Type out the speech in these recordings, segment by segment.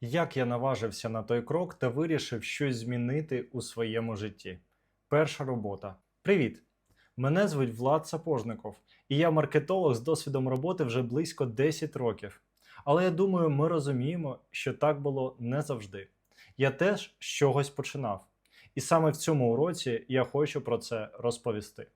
Як я наважився на той крок та вирішив щось змінити у своєму житті? Перша робота. Привіт! Мене звуть Влад Сапожников, і я маркетолог з досвідом роботи вже близько 10 років. Але я думаю, ми розуміємо, що так було не завжди. Я теж з чогось починав. І саме в цьому уроці я хочу про це розповісти.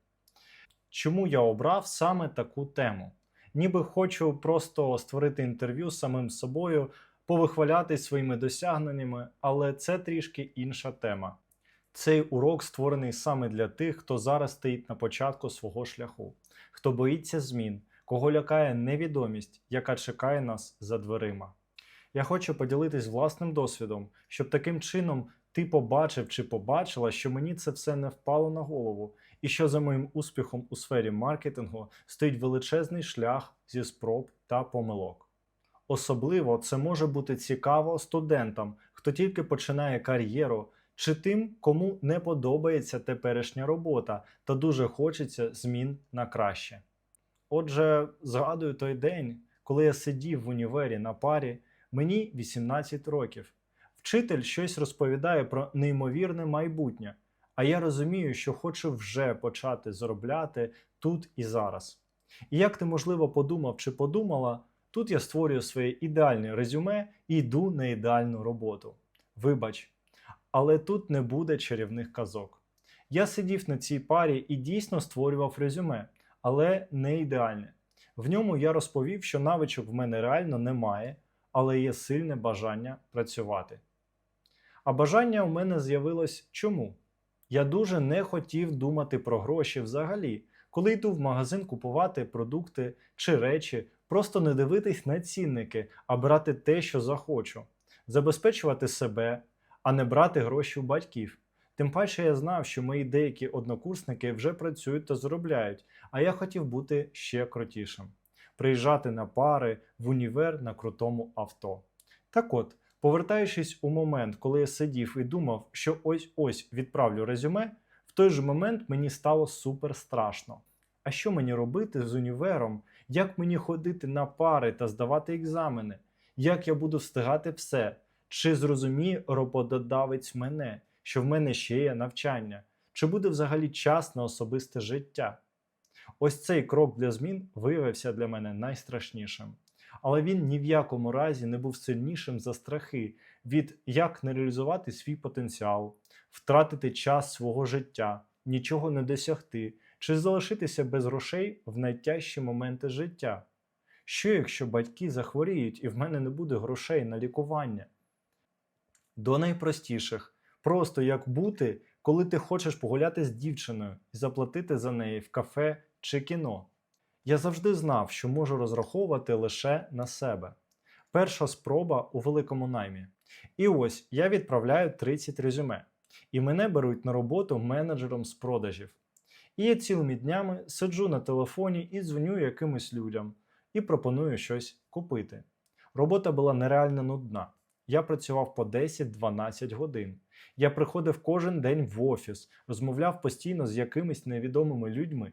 Чому я обрав саме таку тему? Ніби хочу просто створити інтерв'ю з самим собою, повихвалятись своїми досягненнями, але це трішки інша тема. Цей урок створений саме для тих, хто зараз стоїть на початку свого шляху, хто боїться змін, кого лякає невідомість, яка чекає нас за дверима. Я хочу поділитись власним досвідом, щоб таким чином ти побачив чи побачила, що мені це все не впало на голову, і що за моїм успіхом у сфері маркетингу стоїть величезний шлях зі спроб та помилок. Особливо це може бути цікаво студентам, хто тільки починає кар'єру, чи тим, кому не подобається теперішня робота та дуже хочеться змін на краще. Отже, згадую той день, коли я сидів в універі на парі, мені 18 років. Вчитель щось розповідає про неймовірне майбутнє, а я розумію, що хочу вже почати заробляти тут і зараз. І як ти, можливо, подумав чи подумала, тут я створюю своє ідеальне резюме і йду на ідеальну роботу. Вибач, але тут не буде чарівних казок. Я сидів на цій парі і дійсно створював резюме, але не ідеальне. В ньому я розповів, що навичок в мене реально немає, але є сильне бажання працювати. А бажання у мене з'явилось чому? Я дуже не хотів думати про гроші взагалі, коли йду в магазин купувати продукти чи речі, просто не дивитись на цінники, а брати те, що захочу, забезпечувати себе, а не брати гроші у батьків. Тим паче я знав, що мої деякі однокурсники вже працюють та заробляють, а я хотів бути ще крутішим. Приїжджати на пари в універ на крутому авто. Так от, повертаючись у момент, коли я сидів і думав, що ось ось відправлю резюме, в той же момент мені стало супер страшно. А що мені робити з універом? Як мені ходити на пари та здавати екзамени? Як я буду встигати все? Чи зрозуміє роботодавець мене, що в мене ще є навчання? Чи буде взагалі час на особисте життя? Ось цей крок для змін виявився для мене найстрашнішим. Але він ні в якому разі не був сильнішим за страхи від як не реалізувати свій потенціал, втратити час свого життя, нічого не досягти, чи залишитися без грошей в найтяжчі моменти життя. Що якщо батьки захворіють і в мене не буде грошей на лікування? До найпростіших просто як бути, коли ти хочеш погуляти з дівчиною і заплатити за неї в кафе чи кіно. Я завжди знав, що можу розраховувати лише на себе. Перша спроба у великому наймі. І ось я відправляю 30 резюме, і мене беруть на роботу менеджером з продажів. І я цілими днями сиджу на телефоні і дзвоню якимось людям і пропоную щось купити. Робота була нереально нудна. Я працював по 10-12 годин. Я приходив кожен день в офіс, розмовляв постійно з якимись невідомими людьми.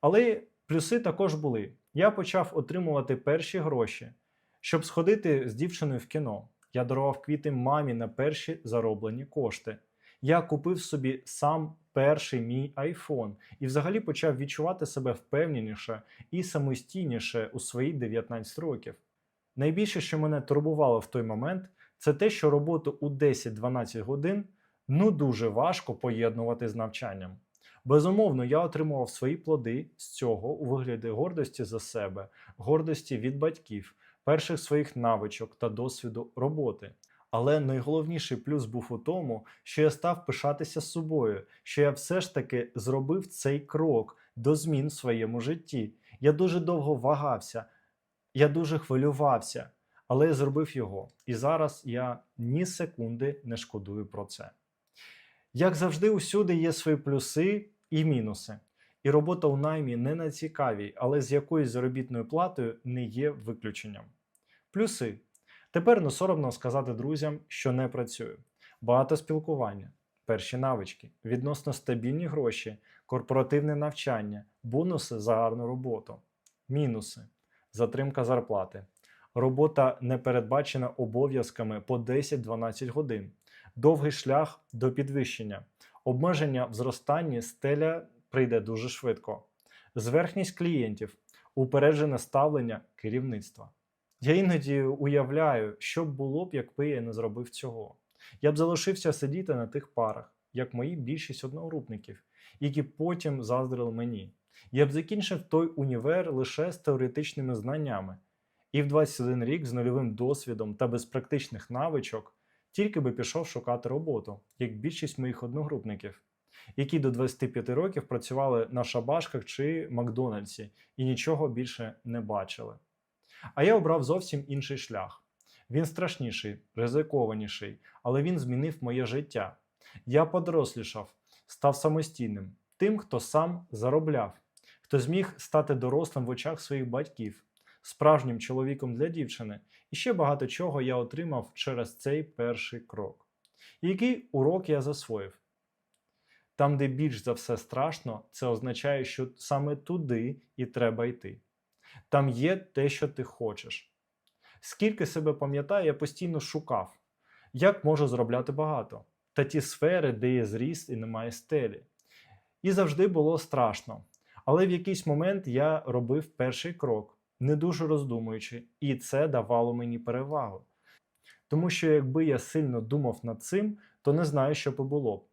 Але плюси також були. Я почав отримувати перші гроші, щоб сходити з дівчиною в кіно. Я дарував квіти мамі на перші зароблені кошти. Я купив собі сам перший мій iPhone і взагалі почав відчувати себе впевненіше і самостійніше у свої 19 років. Найбільше, що мене турбувало в той момент, це те, що роботу у 10-12 годин ну дуже важко поєднувати з навчанням. Безумовно, я отримував свої плоди з цього у вигляді гордості за себе, гордості від батьків, перших своїх навичок та досвіду роботи. Але найголовніший плюс був у тому, що я став пишатися собою, що я все ж таки зробив цей крок до змін в своєму житті. Я дуже довго вагався, я дуже хвилювався, але я зробив його. І зараз я ні секунди не шкодую про це. Як завжди, усюди є свої плюси і мінуси. І робота у наймі не на цікавій, але з якоюсь заробітною платою не є виключенням. Плюси. Тепер не соромно сказати друзям, що не працюю. Багато спілкування, перші навички, відносно стабільні гроші, корпоративне навчання, бонуси за гарну роботу, мінуси, затримка зарплати. робота не передбачена обов'язками по 10-12 годин, довгий шлях до підвищення, обмеження в зростанні стеля прийде дуже швидко, зверхність клієнтів, упереджене ставлення керівництва. Я іноді уявляю, що було б, якби я не зробив цього. Я б залишився сидіти на тих парах, як мої більшість одногрупників, які потім заздрили мені. Я б закінчив той універ лише з теоретичними знаннями, і в 21 рік з нульовим досвідом та без практичних навичок тільки би пішов шукати роботу, як більшість моїх одногрупників, які до 25 років працювали на шабашках чи Макдональдсі і нічого більше не бачили. А я обрав зовсім інший шлях. Він страшніший, ризикованіший, але він змінив моє життя. Я подорослішав, став самостійним, тим, хто сам заробляв, хто зміг стати дорослим в очах своїх батьків, справжнім чоловіком для дівчини, і ще багато чого я отримав через цей перший крок. І який урок я засвоїв? Там, де більш за все страшно, це означає, що саме туди і треба йти. Там є те, що ти хочеш. Скільки себе пам'ятаю, я постійно шукав, як можу заробляти багато, та ті сфери, де є зріст і немає стелі. І завжди було страшно. Але в якийсь момент я робив перший крок, не дуже роздумуючи, і це давало мені перевагу. Тому що якби я сильно думав над цим, то не знаю, що би було.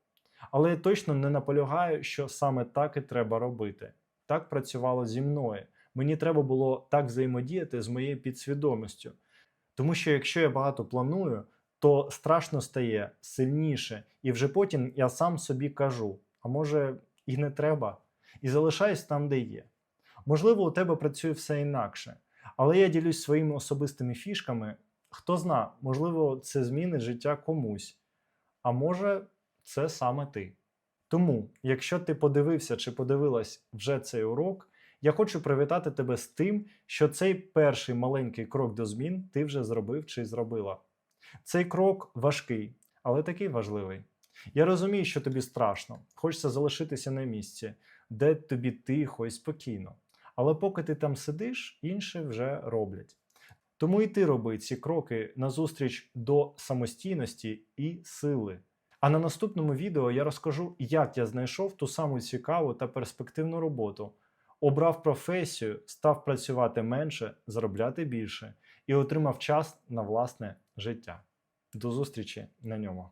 Але я точно не наполягаю, що саме так і треба робити. Так працювало зі мною. Мені треба було так взаємодіяти з моєю підсвідомістю. Тому що якщо я багато планую, то страшно стає сильніше, і вже потім я сам собі кажу: а може і не треба, і залишаюсь там, де є. Можливо, у тебе працює все інакше, але я ділюсь своїми особистими фішками. Хто зна, можливо, це змінить життя комусь, а може, це саме ти. Тому, якщо ти подивився чи подивилась вже цей урок, я хочу привітати тебе з тим, що цей перший маленький крок до змін ти вже зробив чи зробила. Цей крок важкий, але такий важливий. Я розумію, що тобі страшно, хочеться залишитися на місці, де тобі тихо і спокійно. Але поки ти там сидиш, інші вже роблять. Тому і ти роби ці кроки назустріч до самостійності і сили. А на наступному відео я розкажу, як я знайшов ту саму цікаву та перспективну роботу, обрав професію, став працювати менше, заробляти більше і отримав час на власне життя. До зустрічі на ньому.